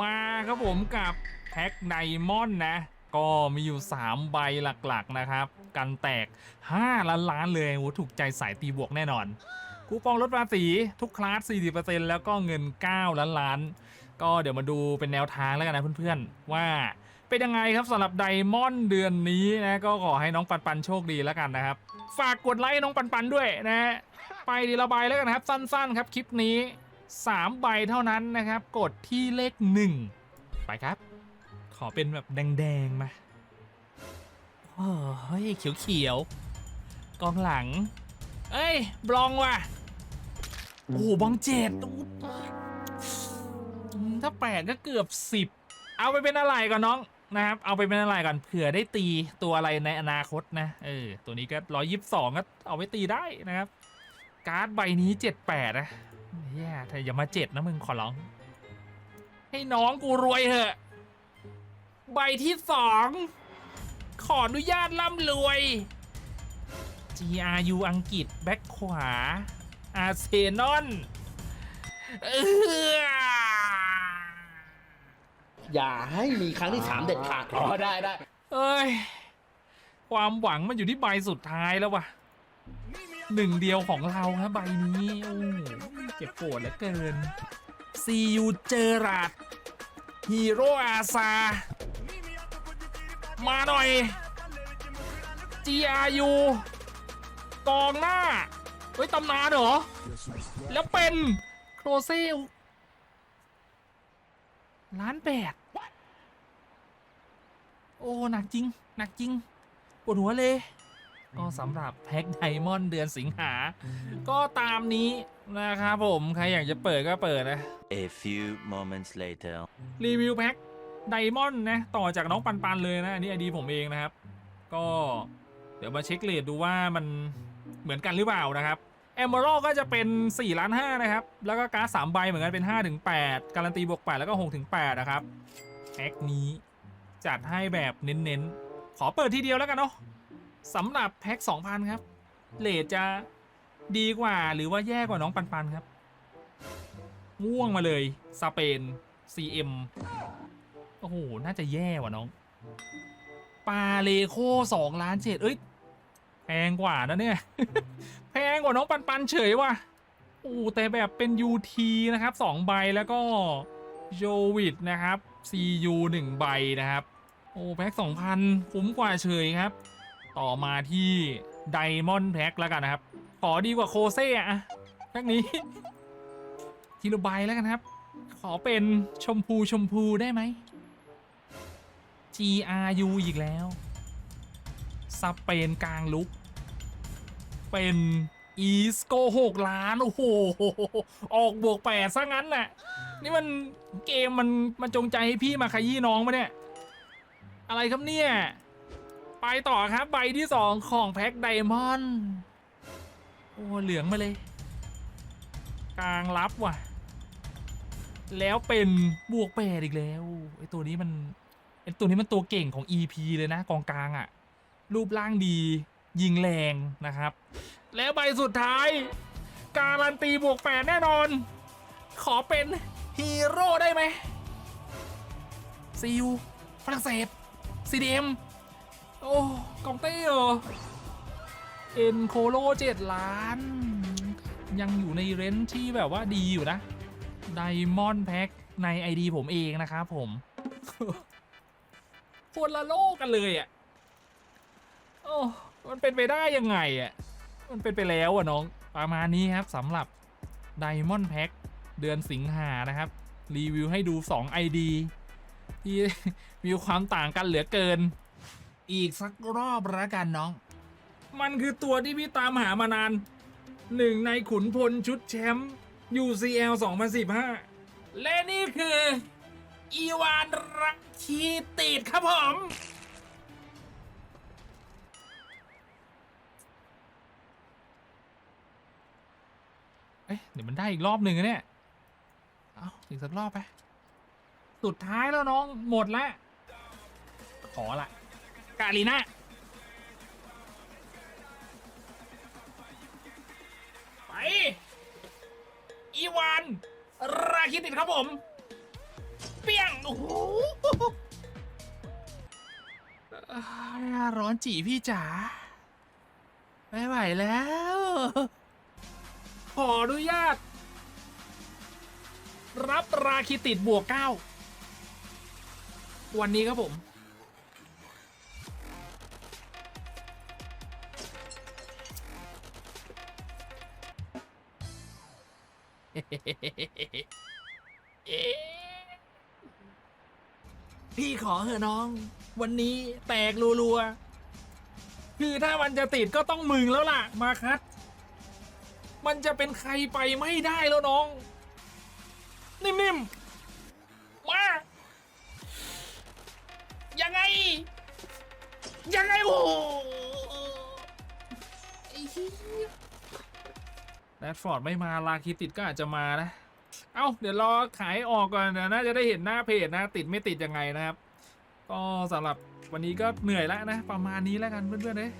มาครับผมกับแพ็คไดมอนด์นะ ก็มีอยู่ 3 ใบหลักๆนะครับ กันแตก 5 ล้านล้านเลยโหถูกใจสายตีบวกแน่นอน คูปองลดภาษีทุกคลาส 40%แล้วก็เงิน 9 ล้านล้าน ก็เดี๋ยวมาดูเป็นแนวทางแล้วกันนะเพื่อนๆ ว่าเป็นยังไงครับสำหรับไดมอนด์เดือนนี้นะก็ขอให้น้องปันปันโชคดีแล้วกันนะครับ ฝากกดไลค์น้องปันปันด้วยนะไปดีละใบแล้วกันนะครับสั้นๆ ครับคลิปนี้ 3 ใบเท่านั้นนะครับ กดที่เลข 1 ไปครับ ขอเป็นแบบแดง ๆ มาโอ้เฮ้ย เขียว ๆ กองหลัง เอ้ย บลองว่ะ โอ้โหบองเจ็ดถ้าแปดก็เกือบสิบ เอาไปเป็นอะไรก่อนน้องนะครับ เอาไปเป็นอะไรก่อนเผื่อได้ตีตัวอะไรในอนาคตนะ เออ ตัวนี้ก็ร้อยยิบสองก็เอาไว้ตีได้นะครับ การ์ดใบนี้เจ็ดแปดนะ แย่ถ้าอย่ามาเจ็ดนะมึงขอร้อง ให้น้องกูรวยเถอะ ใบที่สอง ขออนุญาตร่ำรวย GRU อังกฤษ แบ็คขวา อาร์เซนอลเอออย่าให้มีครั้งที่สามเด็ดขาดอ๋อได้ได้เอ้ย ความหวังมันอยู่ที่ใบสุดท้ายแล้ววะหนึ่งเดียวของเราครับใบนี้โอ้โห เจ็บปวดเหลือเกินซียูเจอราดฮีโร่อาซา มาหน่อย GRU กองหน้า เฮ้ยตำนานเหรอ แล้วเป็นโครเซลล้านแปดโอ้ หนักจริง หนักจริง ปวดหัวเลย ก็สำหรับแพ็คไดมอนด์เดือนสิงหา ก็ตามนี้นะครับผม ใครอยากจะเปิดก็เปิดนะ A few moments later. รีวิวแพ็คไดมอนด์นะต่อจากน้องปันปันเลยนะอันนี้ไอดีผมเองนะครับ ก็เดี๋ยวมาเช็คเลทดูว่ามันเหมือนกันหรือเปล่านะครับแอมเบอร์ก็จะเป็น4ล้าน5นะครับ แล้วก็การ์ด3ใบเหมือนกันเป็น5ถึง8การันตีบวก8แล้วก็6ถึง8นะครับแพ็คนี้จัดให้แบบเน้นๆ ขอเปิดทีเดียวแล้วกันเนาะ สำหรับแพ็ค2,000 ครับเลทจะดีกว่าหรือว่าแย่กว่าน้องปันปันครับ ม่วงมาเลยสเปน CM โอ้โห น่าจะแย่ว่ะน้อง ปาเลโคสองล้านเจ็ดเอ้ย แพงกว่านะเนี่ย แพงกว่าน้องปันปันเฉยว่ะโอ้แต่แบบเป็น UT นะครับสองใบแล้วก็โจวิดนะครับ CU หนึ่งใบนะครับ โอ้แพ็คสองพันคุ้มกว่าเฉยครับ ต่อมาที่ไดมอนด์แพ็คแล้วกันนะครับ ขอดีกว่าโคเซ่อะแพ็คนี้ ทีละใบแล้วกันครับ ขอเป็นชมพูชมพูได้ไหม GRU อีกแล้ว สเปนกลางลุก เป็นอีสโกหกล้าน โอ้โห ออกบวกแปดซะงั้นน่ะนี่มันเกมมันมันจงใจให้พี่มาขยี้น้องปะเนี่ย อะไรครับเนี่ย ไปต่อครับใบที่สองของแพ็คไดมอนด์โอ้เหลืองมาเลย กลางรับว่ะ แล้วเป็นบวกแปดอีกแล้วไอตัวนี้มันไอตัวนี้มันตัวเก่งของ EP เลยนะกองกลางอะรูปร่างดียิงแรงนะครับ แล้วใบสุดท้าย การันตีบวกแปดแน่นอน ขอเป็นฮีโร่ได้ไหมซีอูฝรั่งเศส CDM โอ้กองเต้เหรอเอ็นโคโลเจ็ดล้าน ยังอยู่ในเรนที่แบบว่าดีอยู่นะไดมอนด์แพ็คใน ID ผมเองนะครับผมคนละโลกกันเลยอะ โอ้ มันเป็นไปได้ยังไงอะ มันเป็นไปแล้วอะน้อง ประมาณนี้ครับสำหรับ Diamond Pack เดือนสิงหานะครับ รีวิวให้ดู 2 ID ที่มีความต่างกันเหลือเกิน อีกสักรอบละกันน้อง มันคือตัวที่พี่ตามหามานานหนึ่งในขุนพลชุดแชมป์ UCL 2015 และนี่คือ อีวานรักชีติดครับผม เอ๊ะเดี๋ยวมันได้อีกรอบหนึ่งอะเนี่ย เอาอีกสักรอบไป สุดท้ายแล้วน้องหมดละ ขอละ กาลีน่าไป อีวาน ราคิติดครับผม เปี้ยง โอ้โหอ่าร้อนจีพี่จ๋าไม่ไหวแล้ว ขออนุญาต รับราคิติดบวกเก้าวันนี้ครับผม พี่ขอเถอะน้อง วันนี้แตกรัวๆ คือถ้ามันจะติดก็ต้องมึงแล้วล่ะ มาคัด มันจะเป็นใครไปไม่ได้แล้วน้อง นิ่มๆ มา ยังไง ยังไงโอ้ไอ้เหี้ย แรดฟอร์ดไม่มาลาคิติดก็อาจจะมานะ เอ้าเดี๋ยวรอขายออกก่อนนะน่าจะได้เห็นหน้าเพจนะ ติดไม่ติดยังไงนะครับ ก็สำหรับวันนี้ก็เหนื่อยแล้วนะ ประมาณนี้แล้วกันเพื่อนๆเลย